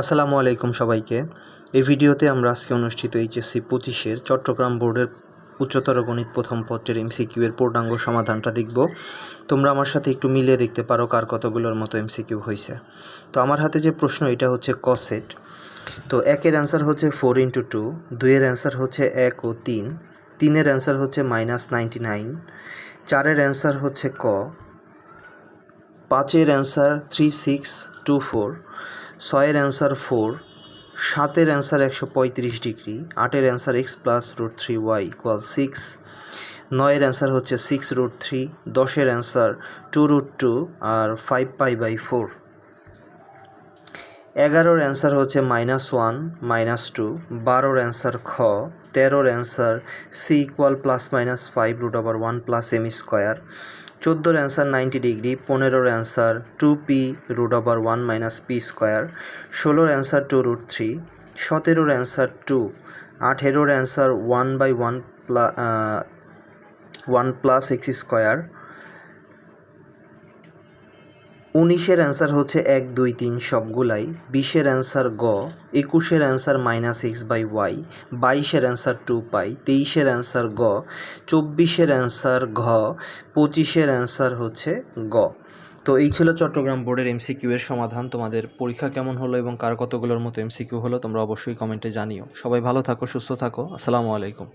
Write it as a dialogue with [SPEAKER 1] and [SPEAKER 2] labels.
[SPEAKER 1] আসসালামু আলাইকুম সবাইকে। এই ভিডিওতে আমরা আজকে অনুষ্ঠিত এইচএসসি পঁচিশের চট্টগ্রাম বোর্ডের উচ্চতর গণিত প্রথম পত্রের এমসিকিউ এর পূর্ণাঙ্গ সমাধানটা দেখব। তোমরা আমার সাথে একটু মিলিয়ে দেখতে পারো কার কতগুলোর মতো এমসিকিউ হয়েছে। তো আমার হাতে যে প্রশ্ন, এটা হচ্ছে কসেট। তো একের অ্যান্সার হচ্ছে ফোর ইন্টু টু দুইয়ের অ্যান্সার হচ্ছে এক ও তিন, তিনের অ্যান্সার হচ্ছে মাইনাস নাইনটি নাইন চারের অ্যান্সার হচ্ছে ক, পাঁচের answer three six two four ছয়ের অ্যান্সার ফোর, সাতের অ্যান্সার একশো পঁয়ত্রিশ ডিগ্রি, আটের answer X plus root three Y equal six, নয়ের অ্যান্সার হচ্ছে সিক্স রুট থ্রি, দশের অ্যান্সার টু রুট টু আর ফাইভ পাই বাই ফোর। এগারোর অ্যান্সার হচ্ছে মাইনাস ওয়ান, মাইনাস টু, বারোর অ্যান্সার খ, তেরোর answer C equal plus minus five root over one plus M square চোদ্দোর অ্যান্সার নাইনটি ডিগ্রি, পনেরোর answer two P root over one minus P square ষোলোর answer two root three সতেরোর answer two আঠেরোর answer one by one plus one plus X square উনিশের answer হচ্ছে এক, দুই, তিন সবগুলাই। বিশের অ্যান্সার গ, একুশের answer minus X by Y, বাইশের অ্যান্সার টু পাই, তেইশের অ্যান্সার গ, চব্বিশের অ্যান্সার ঘ, পঁচিশের অ্যান্সার হচ্ছে গ। তো এই ছিল চট্টগ্রাম বোর্ডের এমসিকিউ এর সমাধান। তোমাদের পরীক্ষা কেমন হলো এবং কার কতগুলোর মতো এমসিকিউ হলো তোমরা অবশ্যই কমেন্টে জানিও। সবাই ভালো থাকো, সুস্থ থাকো। আসসালামু আলাইকুম।